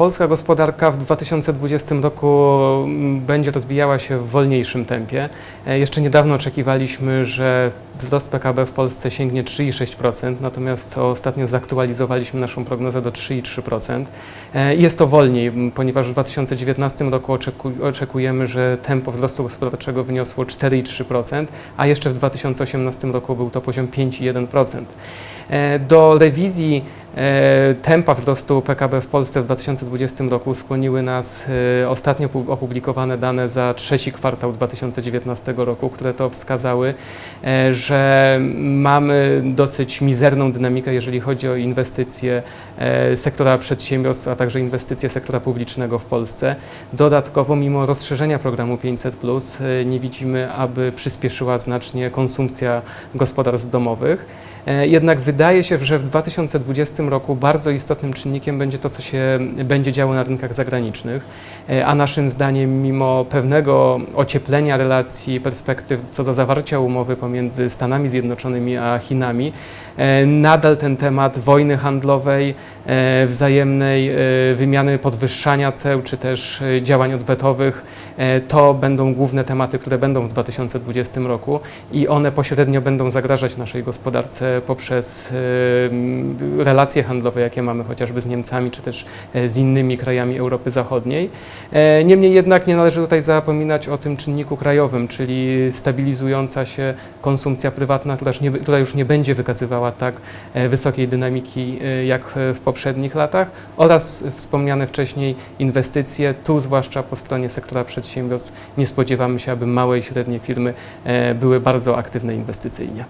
Polska gospodarka w 2020 roku mm, będzie rozwijała się w wolniejszym tempie. E, Jeszcze niedawno oczekiwaliśmy, że wzrost PKB w Polsce sięgnie 3,6%, natomiast ostatnio zaktualizowaliśmy naszą prognozę do 3,3%. E, Jest to wolniej, ponieważ w 2019 roku oczeku- oczekujemy, że tempo wzrostu gospodarczego wyniosło 4,3%, a jeszcze w 2018 roku był to poziom 5,1%. E, Do rewizji e, tempa wzrostu PKB w Polsce w 2020 roku skłoniły nas e, ostatnio pu- opublikowane dane za trzeci kwartał 2019 roku, które to wskazały, że mamy dosyć mizerną dynamikę, jeżeli chodzi o inwestycje sektora przedsiębiorstw, a także inwestycje sektora publicznego w Polsce. Dodatkowo, mimo rozszerzenia programu 500, e, nie widzimy, aby przyspieszyła znacznie konsumpcja gospodarstw domowych. E, Jednak wydaje się, że w 2020 roku bardzo istotnym czynnikiem będzie to, co się będzie działo na rynkach zagranicznych, E, a naszym zdaniem, mimo pewnego ocieplenia relacji, perspektyw co do zawarcia umowy pomiędzy Stanami Zjednoczonymi a Chinami, e, nadal ten temat wojny handlowej, wzajemnej wymiany podwyższania ceł, czy też działań odwetowych, to będą główne tematy, które będą w 2020 roku i one pośrednio będą zagrażać naszej gospodarce poprzez m, relacje handlowe, jakie mamy chociażby z Niemcami, czy też e, z innymi krajami Europy Zachodniej. E, Niemniej jednak nie należy tutaj zapominać o tym czynniku krajowym, czyli stabilizująca się konsumpcja prywatna, która już nie, będzie wykazywała tak e, wysokiej dynamiki jak w poprzednich latach oraz wspomniane wcześniej inwestycje, tu zwłaszcza po stronie sektora przedsiębiorstw nie spodziewamy się, aby małe i średnie firmy były bardzo aktywne inwestycyjnie.